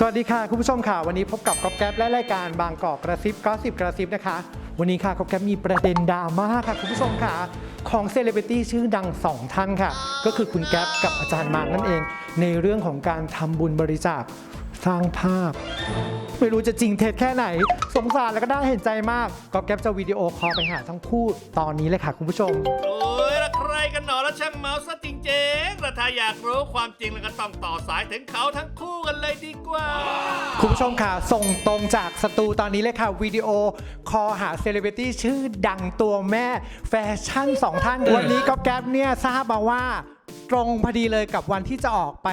สวัสดีค่ะ คุณผู้ชมค่ะ วันนี้พบกับก๊อฟแก๊ปและรายการบางกอกกระซิบก็สิบกระซิบนะคะ วันนี้ค่ะก๊อฟแก๊ปมีประเด็นดราม่าค่ะ คุณผู้ชมค่ะ ของเซเลบริตี้ชื่อดังสองท่านค่ะ ก็คือคุณแก๊ปกับอาจารย์มาร์กนั่นเอง ในเรื่องของการทำบุญบริจาคสร้างภาพ ไม่รู้จะจริงเท็จแค่ไหน สงสารแล้วก็น่าเห็นใจมากก๊อฟแก๊ปจะวิดีโอคอลไปหาทั้งคู่ตอนนี้เลยค่ะ คุณผู้ชมโกันหนอแล้วช่างเมาซะจริงๆแล้วถ้าอยากรู้ความจริงแล้วก็ต้องต่อสายถึงเขาทั้งคู่กันเลยดีกว่า คุณผู้ชมค่ะ ส่งตรงจากสตูตอนนี้เลยค่ะ วิดีโอ คอลหาเซเลบริตี้ชื่อดังตัวแม่ แฟชั่นสองท่าน วันนี้ก็แก๊ปเนี่ยทราบมาว่า ตรงพอดีเลยกับวันที่จะออกไป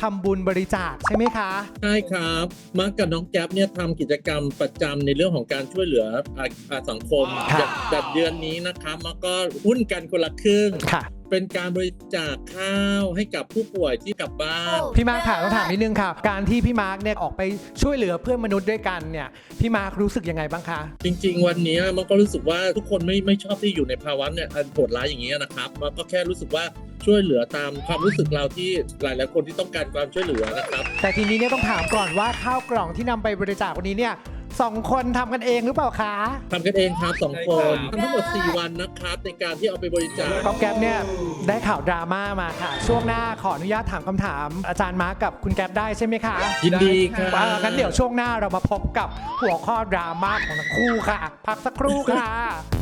ทำบุญบริจาคใช่ไหมคะ ใช่ครับมาร์กกับน้องแก๊ปเนี่ยทำกิจกรรมประจำในเรื่องของการช่วยเหลืออ่าอ่าสังคมค่ะแบบแบบเดือนนี้นะครับมันก็หุ้นกันคนละครึ่ง ค่ะ เป็นการบริจาคข้าวให้กับผู้ป่วยที่กลับบ้าน พี่มาร์คค่ะต้องถามนิดนึงค่ะ การที่พี่มาร์คเนี่ยออกไปช่วยเหลือเพื่อนมนุษย์ด้วยกันเนี่ย พี่มาร์ครู้สึกยังไงบ้างคะ จริงๆ วันนี้มันก็รู้สึกว่าทุกคนไม่ไม่ชอบที่อยู่ในภาวะเนี่ยอันโหดร้ายอย่างนี้นะครับ มันก็แค่รู้สึกว่า ช่วยเหลือตามความรู้สึกเราที่หลายๆคนที่ต้องการความช่วยเหลือนะครับ แต่ทีนี้เนี่ยต้องถามก่อนว่าข้าวกล่องที่นำไปบริจาควันนี้เนี่ยสองคนทำกันเองหรือเปล่าคะทำกันเองครับสองใช่คครันบทำทั้งหมด 4 วันนะครับ ในการที่เอาไปบริจาค ก๊อฟแก๊ปเนี่ยได้ข่าวดราม่ามาค่ะ ช่วงหน้าขออนุญาตถามคำถาม อาจารย์มาร์คกับคุณแก๊ปได้ใช่ไหมคะยินดีครับอ่างั้นเดี๋ยวช่วงหน้าเรามาพบกับหัวข้อดราม่าของทั้งคู่ค่ะ พักสักครู่ค่ะ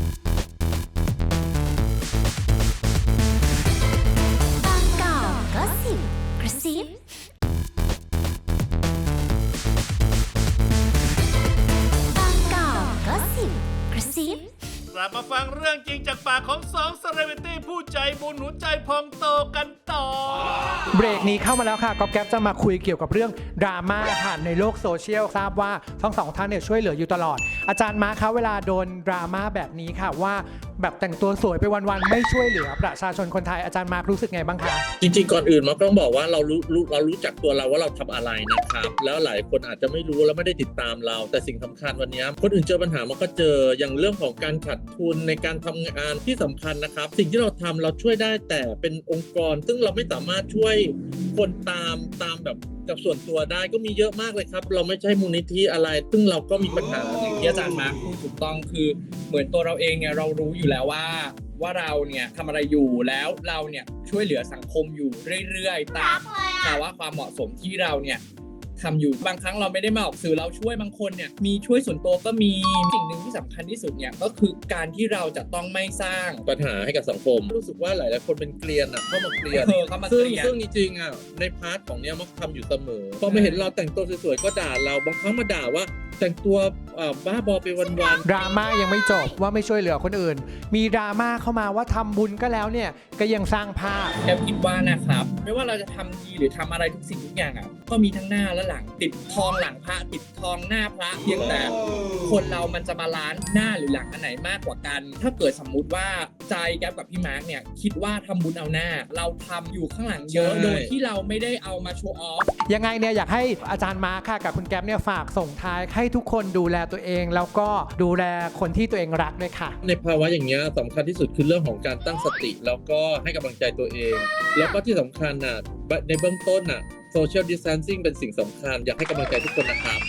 กลับมาฟังเรื่องจริงจากปากของสองเซเลบริตี้ผู้ ใจบุญหัวใจพองโตกันต่อ เบรกนี้เข้ามาแล้วค่ะก๊อฟแก๊ปจะมาคุยเกี่ยวกับเรื่องดราม่าค่ะในโลกโซเชียลทราบว่าทั้งสองท่านเนี่ยช่วยเหลืออยู่ตลอด อาจารย์มาร์คคะเวลาโดนดราม่าแบบนี้ค่ะว่าแบบแต่งตัวสวยไปวันๆไม่ช่วยเหลือประชาชนคนไทยอาจารย์มาร์ครู้สึกไงบ้างคะ จริงๆก่อนอื่นมันก็ต้องบอกว่าเรารู้รู้เรารู้จักตัวเราว่าเราทำอะไรนะครับ แล้วหลายคนอาจจะไม่รู้แล้วไม่ได้ติดตามเรา แต่สิ่งสำคัญวันนี้คนอื่นเจอปัญหามันก็เจออย่างเรื่องของการขาดทุนในการทำงานที่สำคัญนะครับ สิ่งที่เราทำเราช่วยได้แต่เป็นองค์กร ซึ่งเราไม่สามารถช่วยคนตามตามแบบกับส่วนตัวได้ก็มีเยอะมากเลยครับ เราไม่ใช่มูลนิธิอะไร ซึ่งเราก็มีปัญหาอย่างที่อาจารย์มาร์คพูดถูกต้องคือเหมือนตัวเราเองเนี่ยเรารู้อยู่แล้วว่าว่าเราเนี่ยทำอะไรอยู่แล้วเราเนี่ยช่วยเหลือสังคมอยู่เรื่อยๆ ตามภาวะความเหมาะสมที่เราเนี่ย ทำอยู่บางครั้งเราไม่ได้มาออกสื่อเราช่วยบางคนเนี่ยมีช่วยส่วนตัวก็มีสิ่งหนึ่งที่สำคัญที่สุดเนี่ยก็คือการที่เราจะต้องไม่สร้างปัญหาให้กับสังคม รู้สึกว่าหลายๆคนเป็นเกลียนอะเข้ามาเกลียนซึ่งซึ่งจริงๆอะในพาร์ทของเนี้ยมักทำอยู่เสมอพอมาเห็นเราแต่งตัวสวยๆก็ด่าเราบางครั้งมาด่าว่าแต่งตัว เอ่อบ้าบอไปวันดราม่ายังไม่จบว่าไม่ช่วยเหลือคนอื่น มีดราม่าเข้ามาว่าทำบุญก็แล้วเนี่ยก็ยังสร้างภาพแกคิดว่านะครับ ไม่ว่าเราจะทำดีหรือทำอะไรทุกสิ่งทุกอย่างอะก็มีทั้งหน้าและหลังติดทองหลังพระติดทองหน้าพระเพียงแต่ คนเรามันจะมาล้านหน้าหรือหลังอันไหนมากกว่ากัน ถ้าเกิดสมมุติว่าใจแก๊ปกับพี่มาร์กเนี่ย คิดว่าทำบุญเอาหน้า เราทำอยู่ข้างหลังเยอะโดยที่เราไม่ได้เอามาโชว์ออฟ ยังไงเนี่ยอยากให้อาจารย์มาร์คค่ะกับคุณแก๊ปเนี่ยฝากส่งท้ายให้ทุกคนดูแลตัวเอง แล้วก็ดูแลคนที่ตัวเองรักด้วยค่ะ ในภาวะอย่างเงี้ยสำคัญที่สุดคือเรื่องของการตั้งสติ แล้วก็ให้กำลังใจตัวเอง แล้วก็ที่สำคัญน่ะในเบื้องต้นอะโซเชียลดิสแทนซิ่งเป็นสิ่งสำคัญอยากให้กำลังใจทุกคนนะครับ